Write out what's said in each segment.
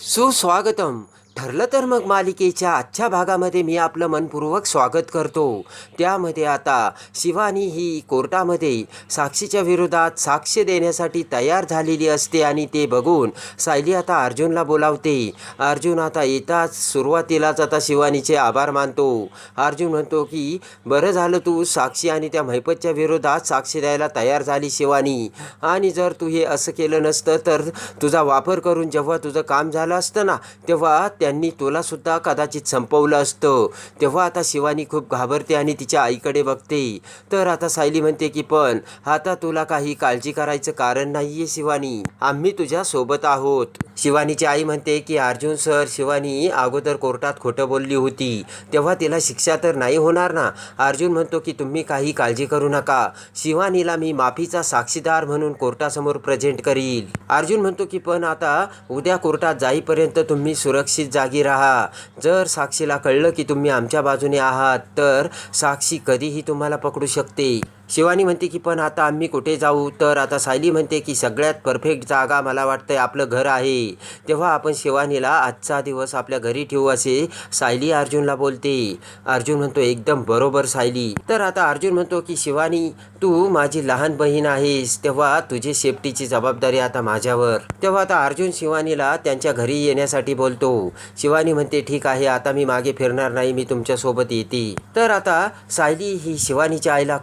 సుస్వాగతం ठरलं तर मग मालिकेच्या आजच्या भागामध्ये मी आपलं मनपूर्वक स्वागत करतो. त्यामध्ये आता शिवानी ही कोर्टामध्ये साक्षीच्या विरोधात साक्ष देण्यासाठी तयार झालेली असते आणि ते बघून सायली आता अर्जुनला बोलावते. अर्जुन आता येताच सुरुवातीलाच आता शिवानीचे आभार मानतो. अर्जुन म्हणतो की बरं झालं तू साक्षी आणि त्या महिपतच्या विरोधात साक्ष द्यायला तयार झाली शिवानी. आणि जर तू हे असं केलं नसतं तर तुझा वापर करून जेव्हा तुझं काम झालं असतं ना तेव्हा त्या त्यांनी तुलासुद्धा कदाचित संपवलं असतं. तेव्हा आता शिवानी खूप घाबरते आणि तिच्या आईकडे बघते. तर आता सायली म्हणते की पण आता तुला काही काळजी करायचं कारण नाहीये शिवानी. आम्ही तुझ्या सोबत आहोत. शिवानीची आई म्हणते की अर्जुन सर शिवानी अगोदर कोर्टात खोटं बोलली होती. तेव्हा तिला शिक्षा तर नाही होणार ना? अर्जुन म्हणतो की तुम्ही काही काळजी करू नका. शिवानीला मी माफीचा साक्षीदार म्हणून कोर्टासमोर प्रेझेंट करील. अर्जुन म्हणतो की पण आता उद्या कोर्टात जाईपर्यंत तुम्ही सुरक्षित जागी राहा. जर साक्षीला कळलं की तुम्ही आमच्या बाजूने आहात तर साक्षी कधीही तुम्हाला पकडू शकते. शिवानी म्हणते की पण आता आम्ही कुठे जाऊ? तर आता सायली म्हणते की सगळ्यात परफेक्ट जागा मला वाटतंय आपलं घर आहे. तेव्हा आपण शिवानीला आजचा दिवस आपल्या घरी ठेवू असे सायली अर्जुनला बोलते. अर्जुन म्हणतो एकदम बरोबर सायली. तर आता अर्जुन म्हणतो की शिवानी तू माझी लहान बहीण आहेस. तेव्हा तुझी सेफ्टीची जबाबदारी आता माझ्यावर. तेव्हा आता अर्जुन शिवानीला त्यांच्या घरी येण्यासाठी बोलतो. शिवानी म्हणते ठीक आहे आता मी मागे फिरणार नाही. मी तुमच्यासोबत येते. तर आता सायली ही शिवानीच्या आईला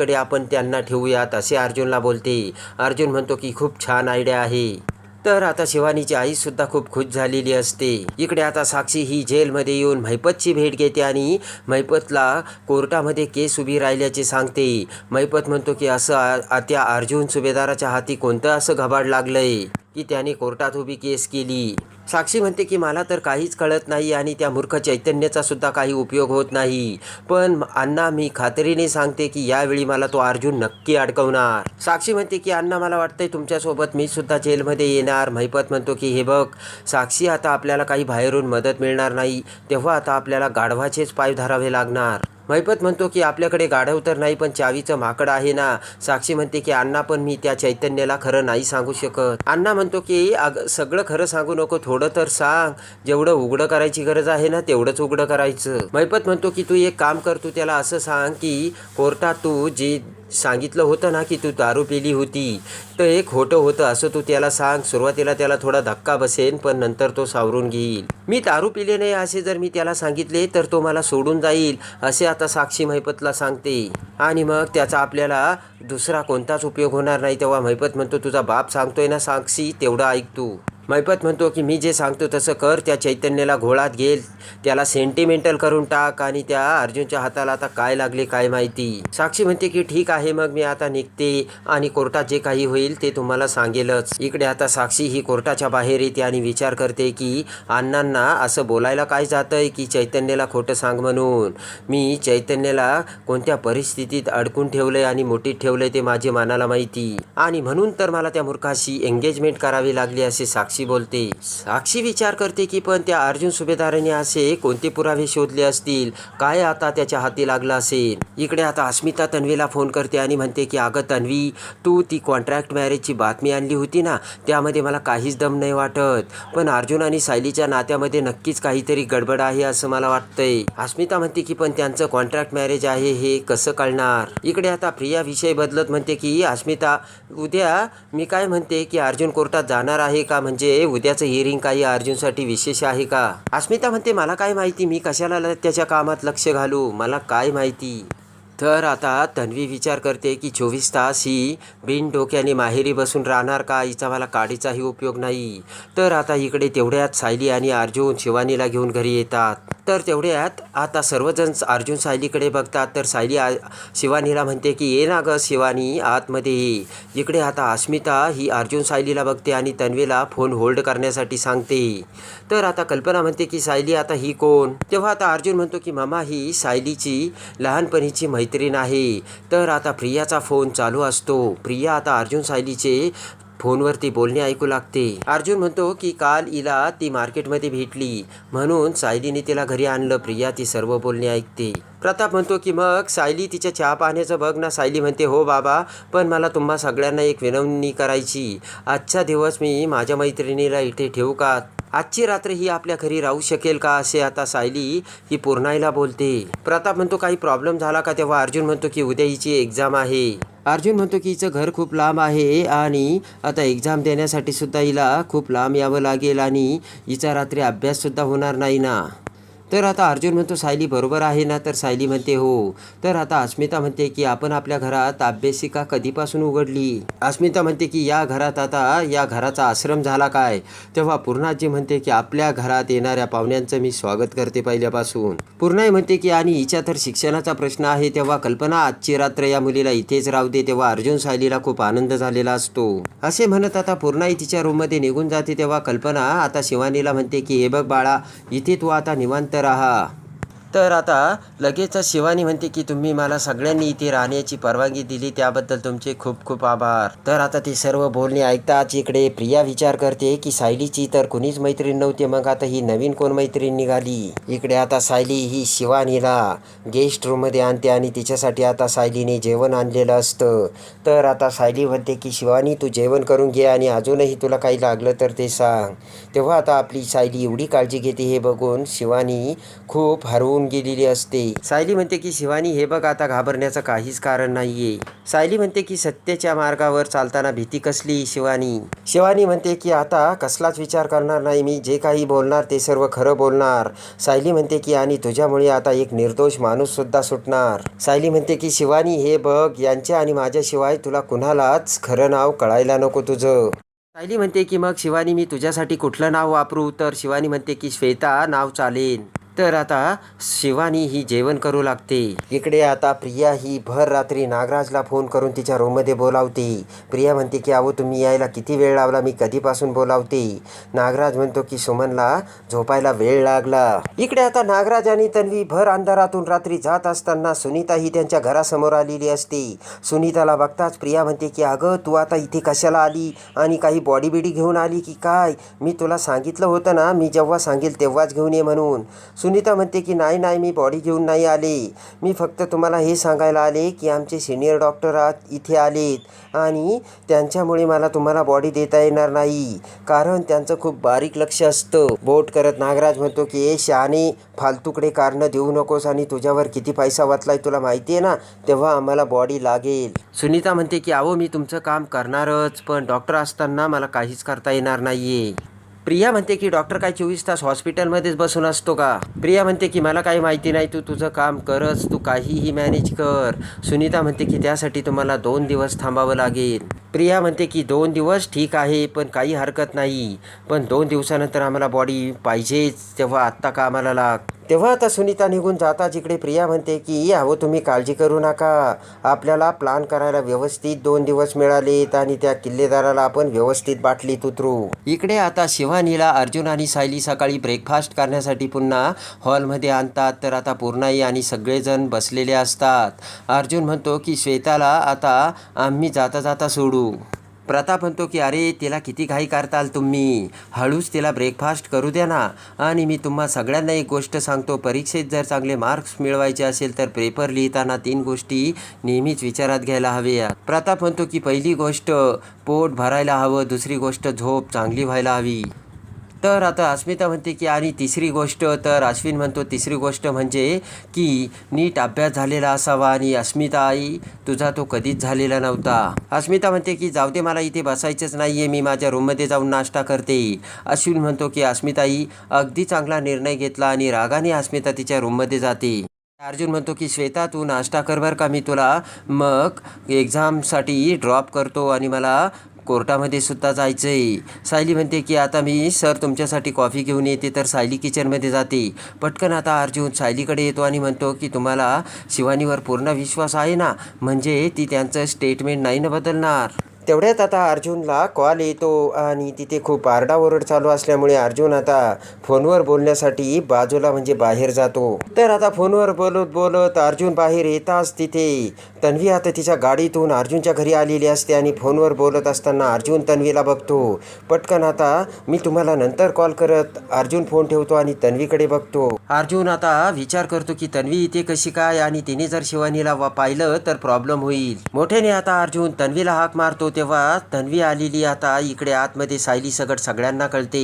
कुसुमताईकडे आपण त्यांना ठेवूयात असे अर्जुनला बोलते. अर्जुन म्हणतो की खूप छान आयडिया आहे. तर आता शिवानीची आई सुद्धा खूप खुश झालेली असते. इकडे आता साक्षी ही जेलमध्ये येऊन महिपतची भेट घेते आणि महिपतला कोर्टामध्ये केस उभी राहिल्याचे सांगते. महिपत म्हणतो की असं आ- त्या अर्जुन सुभेदाराच्या हाती कोणतं असं घबाड लागलंय? की त्याने कोर्टात उभी केस केली. साक्षी म्हणते की मला तर काहीच कळत नाही आणि त्या मूर्ख चैतन्याचा सुद्धा काही उपयोग होत नाही. पण अण्णा मी खात्रीने सांगते की यावेळी मला तो अर्जुन नक्की अडकवणार. साक्षी म्हणते की अण्णा मला वाटतंय तुमच्यासोबत मी सुद्धा जेलमध्ये येणार. महिपत म्हणतो की हे बघ साक्षी आता आपल्याला काही बाहेरून मदत मिळणार नाही. तेव्हा आता आपल्याला गाढवाचेच पाय धरावे लागणार. महिपत म्हणतो की आपल्याकडे गाढव तर नाही पण चावीचं माकड आहे ना. साक्षी म्हणते की अण्णा पण मी त्या चैतन्याला खरं नाही सांगू शकत. अण्णा म्हणतो की अग सगळं खरं सांगू नको थोडं तर सांग. जेवढं उघडं करायची गरज आहे ना तेवढंच उघडं करायचं. महिपत म्हणतो की तू एक काम कर तू त्याला असं सांग की कोर्टात तू जे सांगितलं होतं ना की तू दारू पिली होती. तर हे खोटं होतं असं तू त्याला सांग. सुरुवातीला त्याला थोडा धक्का बसेन पण नंतर तो सावरून घेईल. मी दारू पिले नाही असे जर मी त्याला सांगितले तर तो मला सोडून जाईल असे आता साक्षी महिपतला सांगते. आणि मग त्याचा आपल्याला दुसरा कोणताच उपयोग होणार नाही तेव्हा महिपत म्हणतो तुझा बाप सांगतोय ना साक्षी तेवढं ऐक तू. मैपत म्हणतो की मी जे सांगतो तसं कर त्या चैतन्याला घोळात घेल त्याला सेंटिमेंटल करून टाक आणि त्या अर्जुनच्या हाताला आता काय लागले काय माहिती. साक्षी म्हणते की ठीक आहे मग मी आता निघते आणि कोर्टात जे काही होईल ते तुम्हाला सांगेलच. इकडे आता साक्षी ही कोर्टाच्या बाहेर येते आणि विचार करते की अण्णांना असं बोलायला काय जातंय की चैतन्याला खोटं सांग म्हणून. मी चैतन्याला कोणत्या परिस्थितीत अडकून ठेवलंय आणि मोठीत ठेवलंय ते माझे मानाला माहिती. आणि म्हणून तर मला त्या मूर्खाशी एंगेजमेंट करावी लागली असे साक्षी बोलते साक्षी विचार करते की पण त्या अर्जुन सुभेदाराने असे कोणते पुरावे शोधले असतील? काय आता त्याच्या हाती लागला असेल? इकडे आता अस्मिता तन्वीला फोन करते आणि म्हणते की अगं तन्वी तू ती कॉन्ट्रॅक्ट मॅरेजची बातमी आणली होती ना त्यामध्ये मला काहीच दम नाही वाटत. पण अर्जुन आणि सायलीच्या नात्यामध्ये नक्कीच काहीतरी गडबड आहे असं मला वाटतंय. अस्मिता म्हणते की पण त्यांचं कॉन्ट्रॅक्ट मॅरेज आहे हे कसं कळणार? इकडे आता प्रिया विषय बदलत म्हणते की अस्मिता उद्या मी काय म्हणते की अर्जुन कोर्टात जाणार आहे का? म्हणजे उद्याचं हिअरिंग काही अर्जुनसाठी विशेष आहे का? अस्मिता म्हणते मला काय माहिती मी कशाला ल- त्याच्या कामात लक्ष घालू? मला काय माहिती? तर आता तन्वी विचार करते की चोवीस तास ही बिन डोक्याने माहेरी बसून राहणार का? हिचा मला काडीचाही उपयोग नाही. तर आता इकडे तेवढ्यात सायली आणि अर्जुन शिवानीला घेऊन घरी येतात. तर तेवढ्यात आता सर्वजण अर्जुन सायलीकडे बघतात. तर सायली आ शिवानीला म्हणते की ये ना ग शिवानी आतमध्ये ये. इकडे आता अस्मिता ही अर्जुन सायलीला बघते आणि तन्वीला फोन होल्ड करण्यासाठी सांगते. तर आता कल्पना म्हणते की सायली आता ही कोण? तेव्हा आता अर्जुन म्हणतो की मामा ही सायलीची लहानपणीची मैत्रीण आहे. तर आता प्रियाचा फोन चालू असतो. प्रिया आता अर्जुन सायलीचे फोनवरती बोलणे ऐकू लागते. अर्जुन म्हणतो की काल इला ती मार्केटमध्ये भेटली. म्हणून सायलीने तिला घरी आणलं. प्रिया ती सर्व बोलणे ऐकते. प्रताप म्हणतो की मग सायली तिच्या चहा पाण्याचं बघ ना. सायली म्हणते हो बाबा पण मला तुम्हा सगळ्यांना एक विनवणी करायची. आजचा दिवस मी माझ्या मैत्रिणीला इथे ठेवू का? आजची रात्र ही आपल्या घरी राहू शकेल का असे आता सायली ही पूर्णाईला बोलते. प्रताप म्हणतो काही प्रॉब्लेम झाला का? तेव्हा अर्जुन म्हणतो की उद्या हिची एक्झाम आहे. अर्जुन म्हणतो की हिचं घर खूप लांब आहे आणि आता एक्झाम देण्यासाठी सुद्धा हिला खूप लांब यावं लागेल आणि हिचा रात्री अभ्याससुद्धा होणार नाही ना. तर आता अर्जुन म्हणतो सायली बरोबर आहे ना? तर सायली म्हणते हो. तर आता अस्मिता म्हणते की आपण आपल्या घरात अभ्यासिका कधीपासून उघडली? अस्मिता म्हणते की या घरात आता या घराचा आश्रम झाला काय? तेव्हा पूर्णाजी म्हणते की आपल्या घरात येणाऱ्या पाहुण्यांचं मी स्वागत करते पहिल्यापासून. पूर्णाई म्हणते की आणि हिच्या तर शिक्षणाचा प्रश्न आहे. तेव्हा कल्पना आजची रात्र या मुलीला इथेच राहू दे. तेव्हा अर्जुन सायलीला खूप आनंद झालेला असतो. असे म्हणत आता पूर्णाई तिच्या रूममध्ये निघून जाते. तेव्हा कल्पना आता शिवानीला म्हणते की हे बघ बाळा इथे तू आता निवांत राहा। तर आता लगेच शिवानी म्हणते की तुम्ही मला सगळ्यांनी इथे राहण्याची परवानगी दिली त्याबद्दल तुमचे खूप खूप आभार. तर आता ते सर्व बोलणे ऐकताच इकडे प्रिया विचार करते की सायलीची तर कुणीच मैत्रीण नव्हती मग आता ही नवीन कोण मैत्रीण निघाली? इकडे आता सायली ही शिवानीला गेस्ट रूममध्ये आणते आणि तिच्यासाठी आता सायलीने जेवण आणलेलं असतं. तर आता सायली म्हणते की शिवानी तू जेवण करून घे आणि अजूनही तुला काही लागलं तर ते सांग. तेव्हा आता आपली सायली एवढी काळजी घेते हे बघून शिवानी खूप हरवून गेलेली असते. सायली म्हणते की शिवानी हे बघ आता घाबरण्याचं काहीच कारण नाहीये. सायली म्हणते की सत्याच्या मार्गावर चालताना भीती कसली शिवानी? शिवानी म्हणते की आता कसलाच विचार करणार नाही मी जे काही बोलणार ते सर्व खरं बोलणार. सायली म्हणते की आणि तुझ्यामुळे आता एक निर्दोष माणूस सुद्धा सुटणार. सायली म्हणते की शिवानी हे बघ यांच्या आणि माझ्याशिवाय तुला कुणालाच खरं नाव कळायला नको तुझं. सायली म्हणते की मग शिवानी मी तुझ्यासाठी कुठलं नाव वापरू? तर शिवानी म्हणते की श्वेता नाव चालेल. तर आता शिवानी ही जेवण करू लागते. इकडे आता प्रिया ही भर रात्री नागराजला फोन करून तिच्या रूममध्ये बोलावते. प्रिया म्हणते की अहो तुम्ही यायला किती वेळ लावला? मी कधीपासून बोलावते? नागराज म्हणतो की सुमनला झोपायला वेळ लागला. इकडे आता नागराज आणि तन्वी भर अंधारातून रात्री जात असताना सुनीता ही त्यांच्या घरासमोर आलेली असते. सुनीताला बघताच प्रिया म्हणते की अगं तू आता इथे कशाला आली? आणि काही बॉडी बिडी घेऊन आली की काय? मी तुला सांगितलं होतं ना मी जेव्हा सांगेल तेव्हाच घेऊन ये म्हणून. सुनीता म्हणते की नाही नाही मी बॉडी घेऊन नाही आले. मी फक्त तुम्हाला हे सांगायला आले की आमचे सिनियर डॉक्टर आज इथे आलेत आणि त्यांच्यामुळे मला तुम्हाला बॉडी देता येणार नाही. कारण त्यांचं खूप बारीक लक्ष असतं. बोट करत नागराज म्हणतो की ए शहाणे फालतूकडे कारणं देऊ नकोस आणि तुझ्यावर किती पैसा वाचलाय तुला माहिती आहे ना? तेव्हा आम्हाला बॉडी लागेल. सुनीता म्हणते की अहो मी तुमचं काम करणारच पण डॉक्टर असताना मला काहीच करता येणार नाहीये. प्रिया म्हणते की डॉक्टर काय चोवीस तास हॉस्पिटलमध्येच बसून असतो का? प्रिया म्हणते की मला काही माहिती नाही तू तुझं काम करच तू काहीही मॅनेज कर. सुनीता म्हणते की त्यासाठी तुम्हाला दोन दिवस थांबावं लागेल. प्रिया म्हणते की दोन दिवस ठीक आहे पण काही हरकत नाही. पण दोन दिवसानंतर आम्हाला बॉडी पाहिजेच तेव्हा आत्ता का आम्हाला लाग. तेव्हा आता सुनीता निघून जाता जिकडे प्रिया म्हणते की अहो तुम्ही काळजी करू नका. आपल्याला प्लान करायला व्यवस्थित दोन दिवस मिळालेत आणि त्या किल्लेदाराला आपण व्यवस्थित बाटलीत उतरू. इकडे आता शिवानीला अर्जुन आणि सायली सकाळी ब्रेकफास्ट करण्यासाठी पुन्हा हॉलमध्ये आणतात. तर आता पूर्णाई आणि सगळेजण बसलेले असतात. अर्जुन म्हणतो की श्वेताला आता आम्ही जाता जाता सोडू. प्रताप म्हणतो की अरे तिला किती घाई करताल तुम्ही. हळूच तिला ब्रेकफास्ट करू द्या ना. आणि मी तुम्हा सगळ्यांना एक गोष्ट सांगतो. परीक्षेत जर चांगले मार्क्स मिळवायचे असेल तर पेपर लिहिताना तीन गोष्टी नेहमीच विचारात घ्यायला हव्या प्रताप म्हणतो की पहिली गोष्ट पोट भरायला हवं. दुसरी गोष्ट झोप चांगली व्हायला हवी. तर आता अस्मिता म्हणते की आणि तिसरी गोष्ट तर अश्विन म्हणतो तिसरी गोष्ट म्हणजे की नीट अभ्यास झालेला असावा आणि अस्मिता आई तुझा तो कधीच झालेला नव्हता. अस्मिता म्हणते की जाऊ दे मला इथे बसायचंच नाही आहे मी माझ्या रूममध्ये जाऊन नाश्ता करते. अश्विन म्हणतो की अस्मिताई अगदी चांगला निर्णय घेतला आणि रागाने अस्मिता तिच्या रूममध्ये जाते. अर्जुन म्हणतो की श्वेता तू नाश्ता कर बरं का? मी तुला मग एक्झामसाठी ड्रॉप करतो आणि मला कोर्टामध्ये सुद्धा जायचं आहे सायली म्हणते की आता मी सर तुमच्यासाठी कॉफी घेऊन येते तर सायली किचनमध्ये जाते. पटकन आता अर्जुन सायलीकडे येतो आणि म्हणतो की तुम्हाला शिवानीवर पूर्ण विश्वास आहे ना? म्हणजे ती त्यांचं स्टेटमेंट नाही ना बदलणार. तेवढ्यात आता अर्जुनला कॉल येतो आणि तिथे खूप आरडाओरड चालू असल्यामुळे अर्जुन आता फोनवर बोलण्यासाठी बाजूला म्हणजे बाहेर जातो. तर आता फोनवर बोलत बोलत अर्जुन बाहेर येताच तिथे तन्वी आता तिच्या गाडीतून अर्जुनच्या घरी आलेली असते आणि फोनवर बोलत असताना अर्जुन तन्वीला बघतो. पटकन आता मी तुम्हाला नंतर कॉल करत अर्जुन फोन ठेवतो आणि तन्वीकडे बघतो. अर्जुन आता विचार करतो की तन्वी इथे कशी काय आणि तिने जर शिवानीला वा पाहिलं तर प्रॉब्लेम होईल. मोठ्याने आता अर्जुन तन्वीला हाक मारतो तेव्हा तन्वी आलेली आता इकडे आतमध्ये सायली सगट सगळ्यांना कळते.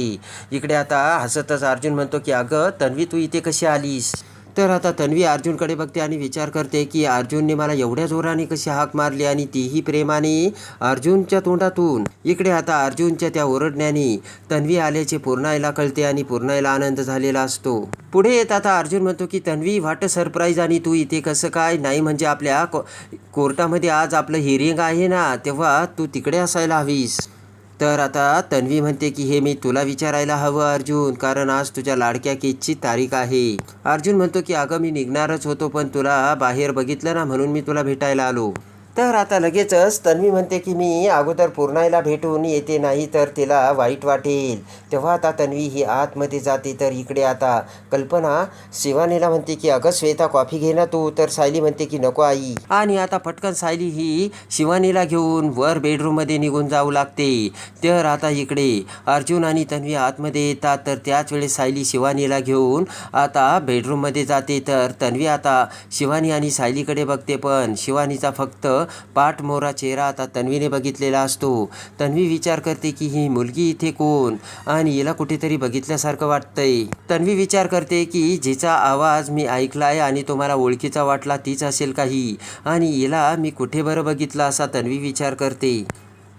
इकडे आता हसतच अर्जुन म्हणतो की अगं तन्वी तू इथे कशी आलीस? तर आता तन्वी अर्जुनकडे बघते आणि विचार करते की अर्जुनने मला एवढ्या जोराने कशी हाक मारली आणि तीही प्रेमाने अर्जुनच्या तोंडातून इकडे आता अर्जुनच्या त्या ओरडण्याने तन्वी आल्याचे पूर्णायला कळते आणि पूर्णायला आनंद झालेला असतो. पुढे येत आता अर्जुन म्हणतो की तन्वी वाट सरप्राईज आणि तू इथे कसं काय? नाही म्हणजे आपल्या को कोर्टामध्ये आज आपलं हिरिंग आहे ना तेव्हा तू तिकडे असायला हवीस. तर आता तन्वी म्हणते की हे मी तुला विचारायला हवं अर्जुन. कारण आज तुझ्या लाडक्या केसची तारीख आहे. अर्जुन म्हणतो की अगं मी निघणारच होतो पण तुला बाहेर बघितलं ना म्हणून मी तुला भेटायला आलो. तर आता लगेचच तन्वी म्हणते की मी अगोदर पूर्णाईला भेटून येते नाही तर तिला वाईट वाटेल. तेव्हा आता तन्वी ही आतमध्ये जाते. तर इकडे आता कल्पना शिवानीला म्हणते की अगं श्वेता कॉफी घे ना तू. तर सायली म्हणते की नको आई. आणि आता पटकन सायली ही शिवानीला घेऊन वर बेडरूममध्ये निघून जाऊ लागते. तर आता इकडे. अर्जुन आणि तन्वी आतमध्ये येतात. तर त्याच वेळेस सायली शिवानीला घेऊन आता बेडरूममध्ये जाते. तर तन्वी आता शिवानी आणि सायलीकडे बघते पण शिवानीचा फक्त पाठमोरा चेहरा आता तन्वीने बघितलेला असतो. तन्वी विचार करते की ही मुलगी इथे कोण? आणि हिला कुठेतरी बघितल्यासारखं वाटतंय. तन्वी विचार करते की जिचा आवाज मी ऐकलाय आणि तुम्हाला ओळखीचा वाटला तीच असेल काही. आणि हिला मी कुठे बरं बघितलं असा तन्वी विचार करते.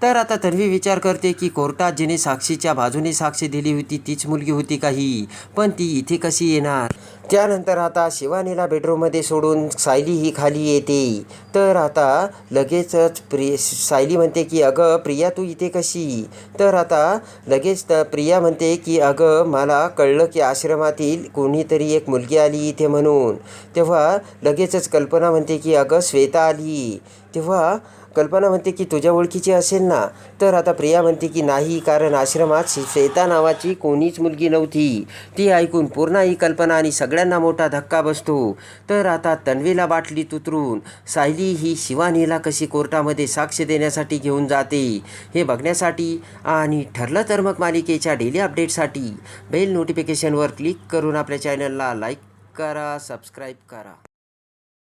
तर आता तन्वी विचार करते की कोर्टात जिने साक्षीच्या बाजूने साक्षी दिली होती तीच मुलगी होती काही. पण ती इथे कशी येणार? त्यानंतर आता शिवानीला बेडरूममध्ये सोडून सायली ही खाली येते. तर आता लगेचच प्रि सायली म्हणते की अगं प्रिया तू इथे कशी? तर आता लगेच त प्रिया म्हणते की अगं मला कळलं की आश्रमातील कोणीतरी एक मुलगी आली इथे म्हणून. तेव्हा लगेचच कल्पना म्हणते की अगं श्वेता आली. तेव्हा कल्पना म्हणते की तुझ्या ओळखीची असेल ना तर आता प्रिया म्हणते की नाही कारण आश्रमात श्वेता नावाची कोणीच मुलगी नव्हती. ती ऐकून पूर्ण ही कल्पना आणि सगळ्यांना मोठा धक्का बसतो. तर आता तन्वीला बाटली तुतरून सायली ही शिवानीला कशी कोर्टामध्ये साक्ष देण्यासाठी घेऊन जाते हे बघण्यासाठी आणि ठरलं तर मग मालिकेच्या डेली अपडेटसाठी बेल नोटिफिकेशनवर क्लिक करून आपल्या चॅनलला लाईक करा सबस्क्राईब करा.